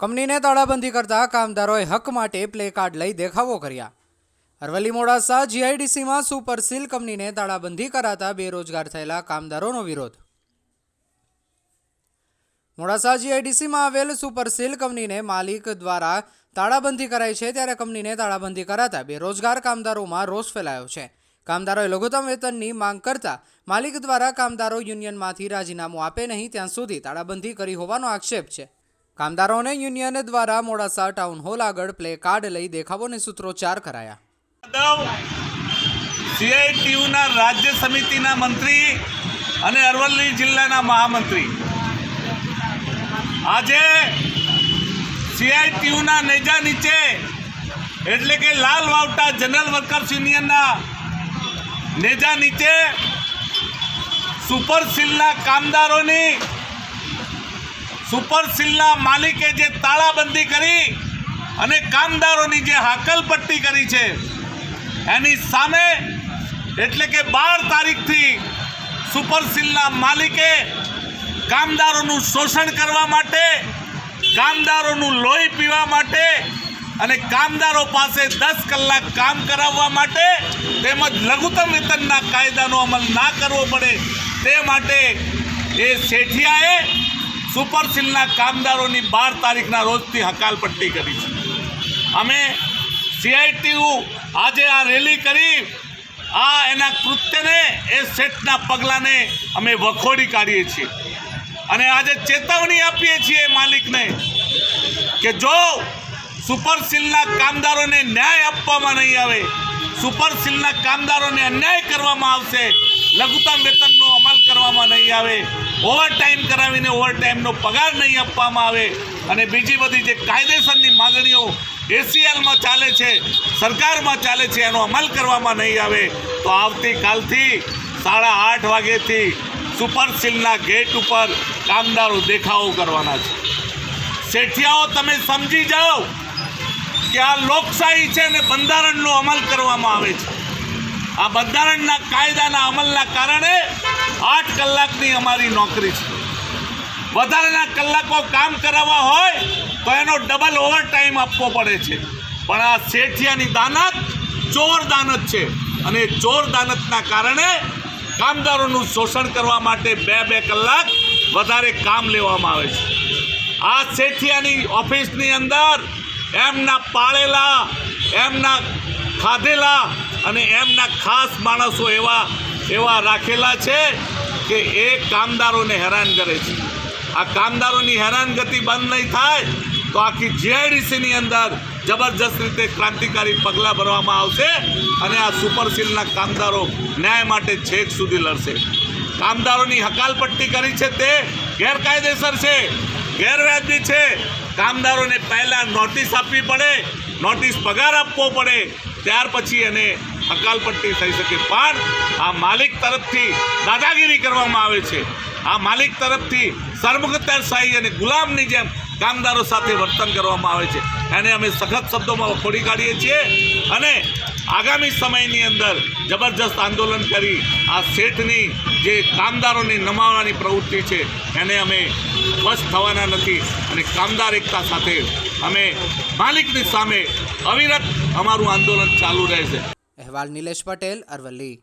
કંપનીને તાળાબંધી કરતા કામદારોએ હક માટે પ્લે કાર્ડ લઈ દેખાવો કર્યા. અરવલ્લી મોડાસા જીઆઈડીસીમાં સુપર સીલ કંપનીને તાળાબંધી કરાતા બેરોજગાર થયેલા કામદારોનો વિરોધ. મોડાસા જીઆઈડીસીમાં આવેલ સુપર સીલ કંપનીને માલિક દ્વારા તાળાબંધી કરાઈ છે ત્યારે કંપનીને તાળાબંધી કરાતા બેરોજગાર કામદારોમાં રોષ ફેલાયો છે. કામદારોએ લઘુત્તમ વેતનની માંગ કરતા માલિક દ્વારા કામદારો યુનિયનમાંથી રાજીનામું આપે નહીં, ત્યાં સુધી તાળાબંધી કરી હોવાનો આક્ષેપ છે. કામદારોને યુનિયન દ્વારા મોડાસા ટાઉન હોલ આગળ પ્લે કાર્ડ લઈ દેખાવોને સૂત્રોચ્ચાર કરાયા. સીઆઈટીયુના રાજ્ય સમિતિના મંત્રી અને અરવલ્લી જિલ્લાના મહામંત્રી. આજે સીઆઈટીયુના નેજા નીચે એટલે કે લાલ વાવટા જનરલ વર્કર્સ યુનિયનના નેજા નીચે સુપર સીલના કામદારોની સુપર સીલના માલિકે જે તાળાબંધી કરી અને કામદારોની જે હાકલપટ્ટી કરી છે, એની સામે એટલે કે બાર તારીખથી સુપર સીલના માલિકે કામદારોનું શોષણ કરવા માટે, કામદારોનું લોહી પીવા માટે અને કામદારો પાસે દસ કલાક કામ કરાવવા માટે તેમજ લઘુત્તમ વેતનના કાયદાનો અમલ ના કરવો પડે તે માટે એ શેઠિયાએ સુપર સીલના કામદારોની બાર તારીખના રોજથી હકાલપટ્ટી કરી છે. અમે સીઆઈટીયુ આજે આ રેલી કરી, આ એના કૃત્યને, એ સેટના પગલાંને અમે વખોડી કાઢીએ છીએ. અને આજે ચેતવણી આપીએ છીએ માલિકને કે જો સુપર સીલના કામદારોને ન્યાય આપવામાં નહીં આવે, સુપર સીલના કામદારોને અન્યાય કરવામાં આવશે, લઘુત્તમ વેતનનો અમલ કરવામાં નહીં આવે. ઓવરટાઈમ કરાવીને ઓવરટાઈમનો પગાર નહીં આપવામાં આવે. અને બીજી બધી જે કાયદેસરની માગણીઓ એસીએલમાં ચાલે છે, સરકારમાં ચાલે છે, એનો અમલ કરવામાં નહીં આવે. તો આવતીકાલથી સાડા આઠ વાગ્યેથી સુપર સીલના ગેટ ઉપર કામદારો દેખાવો કરવાના છે. શેઠિયાઓ, તમે સમજી જાઓ કે આ લોકશાહી છે ને બંધારણનો અમલ કરવામાં આવે છે. આ બંધારણના કાયદાના અમલના કારણે આઠ કલાકની અમારી નોકરી છે. વધારાના કલાકો કામ કરાવવા હોય તો એનો ડબલ ઓવર ટાઈમ આપવો પડે છે. પણ આ શેઠિયાની દાનત ચોર દાનત છે અને ચોર દાનતના કારણે કામદારોનું શોષણ કરવા માટે બે બે કલાક વધારે કામ લેવામાં આવે છે. આ શેઠિયાની ઓફિસની અંદર એમના પાળેલા, એમના ખાધેલા અને એમના ખાસ માણસો એવા એવા રાખેલા છે કે એ કામદારોને હેરાન કરે છે. આ કામદારોની હેરાનગતિ બંધ નહીં થાય તો આખી જીઆઈડીસીની અંદર જબરજસ્ત રીતે ક્રાંતિકારી પગલાં ભરવામાં આવશે અને આ સુપર સીલના કામદારો ન્યાય માટે છેક સુધી લડશે. કામદારોની હકાલપટ્ટી કરી છે તે ગેરકાયદેસર છે. ગેરવ્યાજબી છે. કામદારોને પહેલાં નોટિસ આપવી પડે, નોટિસ પગાર આપવો પડે ત્યાર પછી એને અકાલપટ્ટી થઈ શકે. પણ આ માલિક તરફથી દાદાગીરી કરવામાં આવે છે. આ માલિક તરફથી સરમુખત્યારશાહી અને ગુલામની જેમ કામદારો સાથે વર્તન કરવામાં આવે છે. એને અમે સખત શબ્દોમાં વખોડી કાઢીએ છીએ અને આગામી સમયની અંદર જબરજસ્ત આંદોલન કરી આ શેઠની જે કામદારોને નમાવવાની પ્રવૃત્તિ છે, એને અમે બસ થવાના નથી અને કામદાર એકતા સાથે અમે માલિકની સામે અવિરત અમારું આંદોલન ચાલુ રહેશે. અહેવાલ નિલેશ પટેલ, અરવલ્લી.